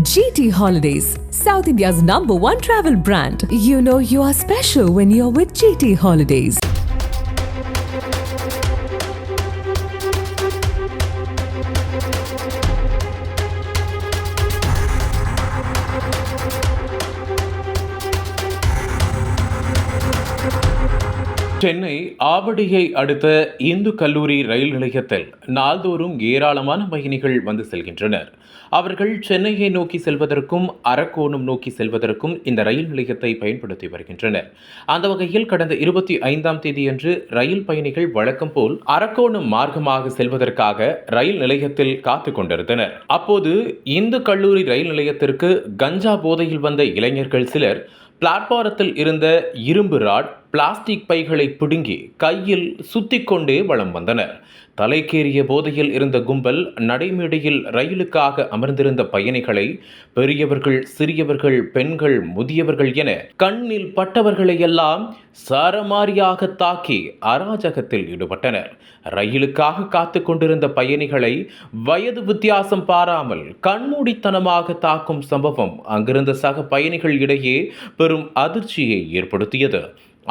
GT Holidays, South India's number one travel brand. You know you are special when you're with GT Holidays. Chennai ஆவடியை அடுத்த இந்து கல்லூரி ரயில் நிலையத்தில் நாள்தோறும் ஏராளமான பயணிகள் வந்து செல்கின்றனர். அவர்கள் சென்னையை நோக்கி செல்வதற்கும் அரக்கோணம் நோக்கி செல்வதற்கும் இந்த ரயில் நிலையத்தை பயன்படுத்தி வருகின்றனர். அந்த வகையில் கடந்த இருபத்தி ஐந்தாம் தேதியன்று ரயில் பயணிகள் வழக்கம் போல் அரக்கோணம் மார்க்கமாக செல்வதற்காக ரயில் நிலையத்தில் காத்து கொண்டிருந்தனர். அப்போது இந்து கல்லூரி ரயில் நிலையத்திற்கு கஞ்சா போதையில் வந்த இளைஞர்கள் சிலர் பிளாட்பாரத்தில் இருந்த இரும்பு ராட் பிளாஸ்டிக் பைகளை பிடுங்கி கையில் சுத்தி கொண்டே வலம் வந்தனர் தலைக்கேறிய போதையில் இருந்த கும்பல் நடைமேடையில் ரயிலுக்காக அமர்ந்திருந்த பயணிகளை பெரியவர்கள் சிறியவர்கள் பெண்கள் முதியவர்கள் என கண்ணில் பட்டவர்களை எல்லாம் சரமாரியாக தாக்கி அராஜகத்தில் ஈடுபட்டனர். ரயிலுக்காக காத்து கொண்டிருந்த பயணிகளை வயது வித்தியாசம் பாராமல் கண்மூடித்தனமாக தாக்கும் சம்பவம் அங்கிருந்த சக பயணிகள் இடையே பெரும் அதிர்ச்சியை ஏற்படுத்தியது.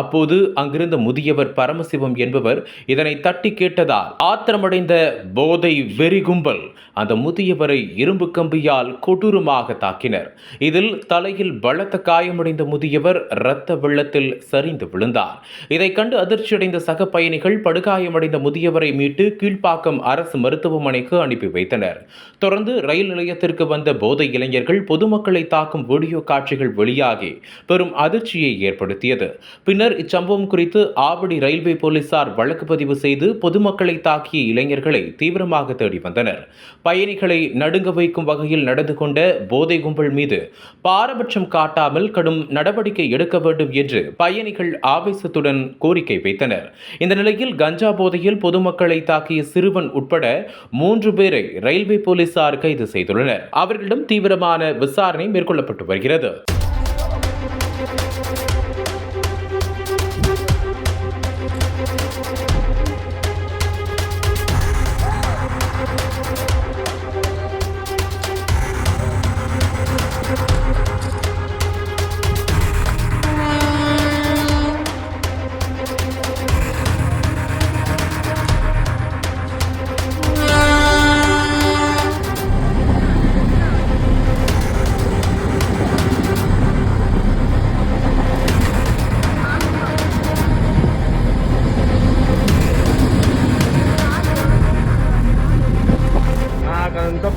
அப்போது அங்கிருந்த முதியவர் பரமசிவம் என்பவர் இதனை தட்டி கேட்டதால் ஆத்திரமடைந்த போதை வெறி கும்பல் அந்த முதியவரை இரும்பு கம்பியால் கொடூரமாக தாக்கினர். இதில் தலையில் பலத்த காயமடைந்த முதியவர் இரத்த வெள்ளத்தில் சரிந்து விழுந்தார். இதை கண்டு அதிர்ச்சியடைந்த சக பயணிகள் படுகாயமடைந்த முதியவரை மீட்டு கீழ்ப்பாக்கம் அரசு மருத்துவமனைக்கு அனுப்பி வைத்தனர். தொடர்ந்து ரயில் நிலையத்திற்கு வந்த போதை இளைஞர்கள் பொதுமக்களை தாக்கும் வீடியோ காட்சிகள் வெளியாகி பெரும் அதிர்ச்சியை ஏற்படுத்தியது. பின்னர் இச்சம்பவம் குறித்து ஆவடி ரயில்வே போலீசார் வழக்கு பதிவு செய்து பொதுமக்களை தாக்கிய இளைஞர்களை தீவிரமாக தேடி வந்தனர். பயணிகளை நடுங்க வைக்கும் வகையில் நடந்து கொண்ட போதை கும்பல் மீது பாரபட்சம் காட்டாமல் கடும் நடவடிக்கை எடுக்க வேண்டும் என்று பயணிகள் ஆவேசத்துடன் கோரிக்கை வைத்தனர். இந்த நிலையில் கஞ்சா போதையில் பொதுமக்களை தாக்கிய சிறுவன் உட்பட மூன்று பேரை ரயில்வே போலீசார் கைது செய்துள்ளனர். அவர்களிடம் தீவிரமான விசாரணை மேற்கொள்ளப்பட்டு வருகிறது.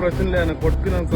వచ్చినలే అని కొట్టుకున్నాక